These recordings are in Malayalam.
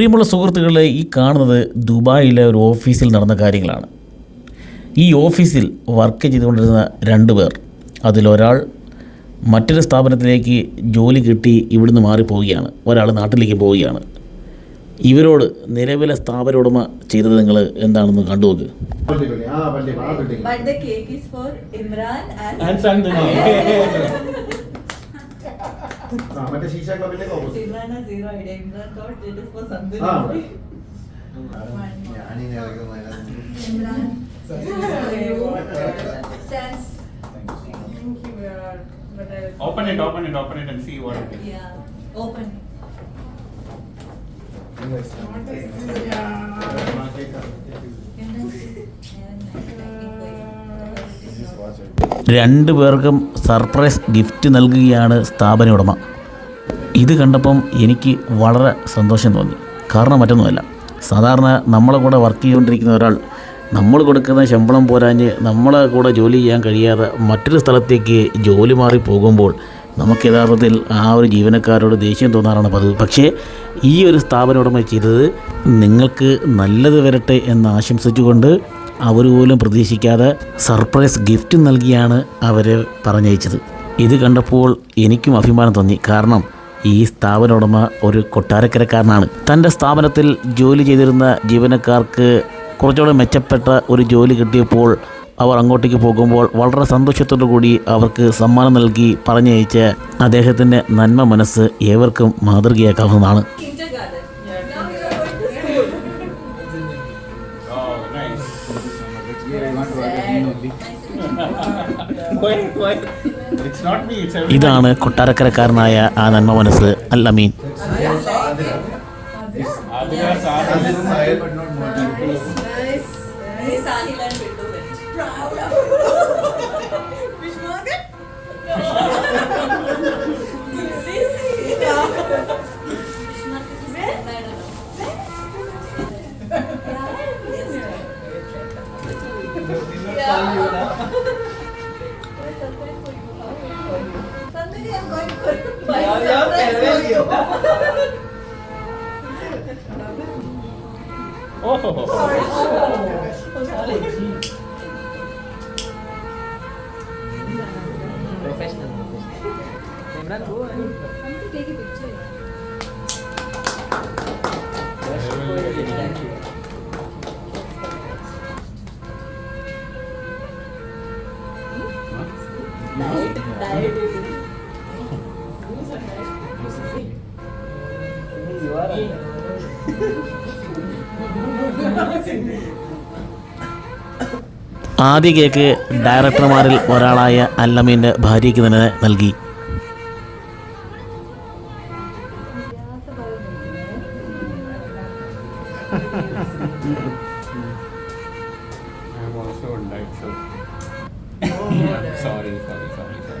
പ്രിയമുള്ള സുഹൃത്തുക്കളെ ഈ കാണുന്നത് ദുബായിലെ ഒരു ഓഫീസിൽ നടന്ന കാര്യങ്ങളാണ്. ഈ ഓഫീസിൽ വർക്ക് ചെയ്തുകൊണ്ടിരുന്ന രണ്ട് പേർ. അതിലൊരാൾ മറ്റൊരു സ്ഥാപനത്തിലേക്ക് ജോലി കിട്ടി ഇവിടുന്ന് മാറിപ്പോവുകയാണ്. ഒരാൾ നാട്ടിലേക്ക് പോവുകയാണ്. ഇവരോട് നിലവിലെ സ്ഥാപന ഉടമ ചെയ്തത് നിങ്ങൾ എന്താണെന്ന് കണ്ടുപോക്ക്. But the cake is for Imran and, And Sandhya. ആ, മറ്റേ ശീശ ക്ലബിന്റെ opposite Imran has zero idea. Imran thought it is for something. ആ. ഞാനിനി ഇറങ്ങുന്നതിനകത്ത് Imran. Sense. Thank you, Virat. But I Open it, open it, open it and see what it is. Yeah. Open. രണ്ടു പേർക്കും സർപ്രൈസ് ഗിഫ്റ്റ് നൽകുകയാണ് സ്ഥാപന ഉടമ. ഇത് കണ്ടപ്പം എനിക്ക് വളരെ സന്തോഷം തോന്നി. കാരണം മറ്റൊന്നുമല്ല. സാധാരണ നമ്മളെ കൂടെ വർക്ക് ചെയ്തുകൊണ്ടിരിക്കുന്ന ഒരാൾ നമ്മൾ കൊടുക്കുന്ന ശമ്പളം പോരാഞ്ഞ് നമ്മളെ കൂടെ ജോലി ചെയ്യാൻ കഴിയാതെ മറ്റൊരു സ്ഥലത്തേക്ക് ജോലി മാറി പോകുമ്പോൾ നമുക്ക് യഥാർത്ഥത്തിൽ ആ ഒരു ജീവനക്കാരോട് ദേഷ്യം തോന്നാറാണ് പതിവ്. പക്ഷേ ഈ ഒരു സ്ഥാപന ഉടമ ചെയ്തത് നിങ്ങൾക്ക് നല്ലത് വരട്ടെ എന്ന് ആശംസിച്ചുകൊണ്ട് അവർ പോലും പ്രതീക്ഷിക്കാതെ സർപ്രൈസ് ഗിഫ്റ്റ് നൽകിയാണ് അവരെ പറഞ്ഞയച്ചത്. ഇത് കണ്ടപ്പോൾ എനിക്കും അഭിമാനം തോന്നി. കാരണം ഈ സ്ഥാപന ഉടമ ഒരു കൊട്ടാരക്കരക്കാരനാണ്. തന്റെ സ്ഥാപനത്തിൽ ജോലി ചെയ്തിരുന്ന ജീവനക്കാർക്ക് കുറച്ചുകൂടെ മെച്ചപ്പെട്ട ഒരു ജോലി കിട്ടിയപ്പോൾ അവർ അങ്ങോട്ടേക്ക് പോകുമ്പോൾ വളരെ സന്തോഷത്തോടു കൂടി അവർക്ക് സമ്മാനം നൽകി പറഞ്ഞയച്ച അദ്ദേഹത്തിന്റെ നന്മ മനസ്സ് ഏവർക്കും മാതൃകയാക്കാവുന്നതാണ്. ഇതാണ് കൊട്ടാരക്കരക്കാരനായ ആ നന്മ മനസ്സ് Allameen Adira, Sadhya. Sahil, but not Mohan. Nice. Nice. Sahil and Bindu went. Proud of Fish market? Mas eu, não, quero ver. Oh, oh, oh. Professional. Camera go. I'm going to take a picture. Thank you. Diet. ആദ്യ കേക്ക് ഡയറക്ടർമാരിൽ ഒരാളായ അല്ലമീന്റെ ഭാര്യയ്ക്ക് തന്നെ നൽകി sorry, sorry, sorry.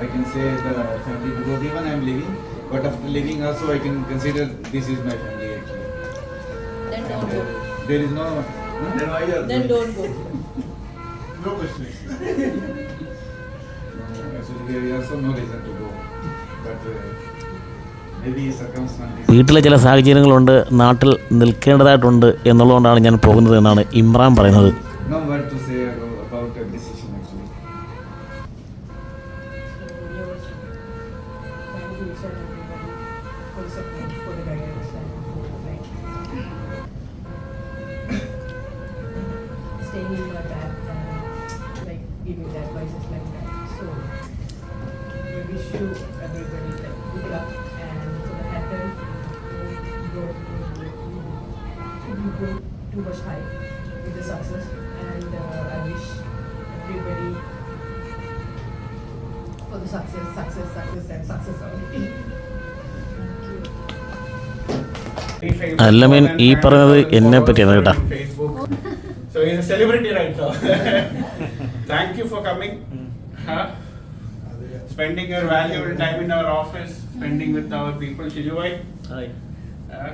I can say the family because even I am living but after living also I can consider this is my family actually Then and don't go. uh, there is no huh? then why you are Then don't go. No questions. no, actually there is also no reason to go but uh, maybe circumstances വീട്ടിലെ ചില സാഹചര്യങ്ങളുണ്ട് നാട്ടിൽ നിൽക്കേണ്ടതായിട്ടുണ്ട് എന്നുള്ളതുകൊണ്ടാണ് ഞാൻ പോകുന്നത് എന്നാണ് ഇമ്രാൻ പറയുന്നത് and everybody, for the support, for the and staying in my back and like giving the advices like that. So we wish you everybody like good luck and for the go, you go too much high with the success and uh, I wish everybody for the success, success, success, and success only. അല്ല മീൻ ഈ പറഞ്ഞത് എന്നെ പറ്റിയാണ് കേട്ടാ So he's a celebrity right now. Thank you for coming. Huh? Spending your valuable time in our office, spending with our people. Shijubai. Hi. Uh,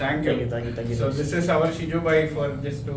thank, you. thank you. Thank you. Thank you. So this is our Shijubai for just to